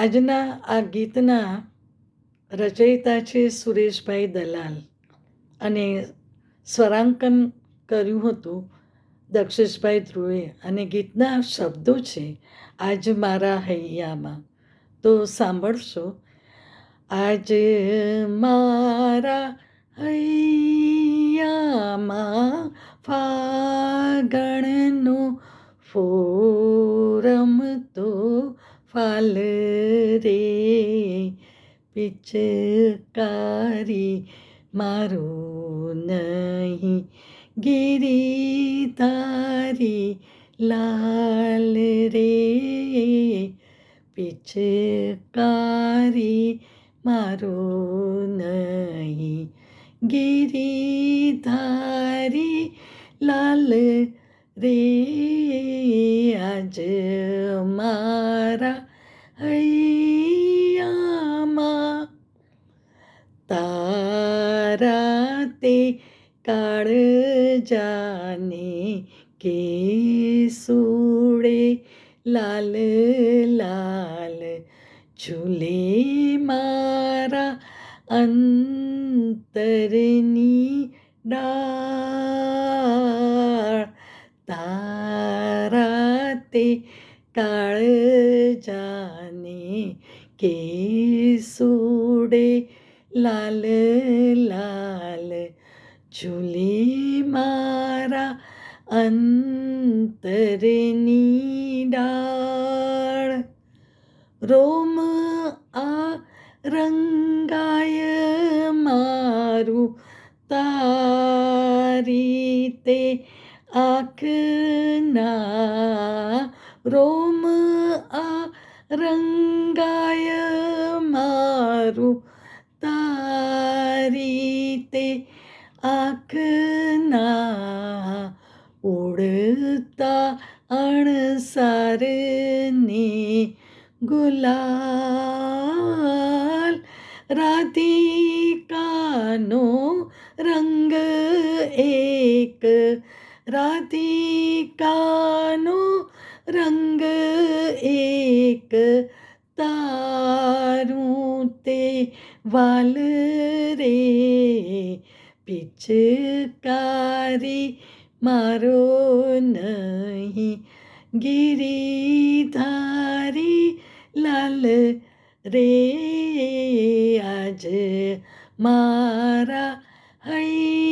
આજના આ ગીતના રચયિતા છે સુરેશભાઈ દલાલ. અને સ્વરાંકન કર્યું હતું દક્ષેશભાઈ ધ્રુવે. અને ગીતના શબ્દો છે, આજ મારા હૈયામાં તો સાંભળશો. આજ મારા હૈયામાં ફાગણનો તો ફાલ રે પિચકારી મારું નહીં. ગિરિધારી લાલ રે પિચકારી મારું નહીં. ગિરિધારી લાલ રે આજ મારા ഹയ്യാമ താരാത്തെ കാട് ജാനേ के सूड़े लाल लाल झूले मारा अंतरनी डार तारा ते કાળ જાને કે સુડે લાલ લાલ ઝૂલે મારા અંતરની ડાળ. રોમ આ રંગાય મારું તારી તે આંખના रोम आ रंगाय मारू तारी ते आखना उड़ता अणसार ने गुलाल राधिकानो रंग एक राधिकानो रंग एक तारू ते वाल रे। पिचकारी मारो नहीं, गिरिधारी लाल रे। आज मारा है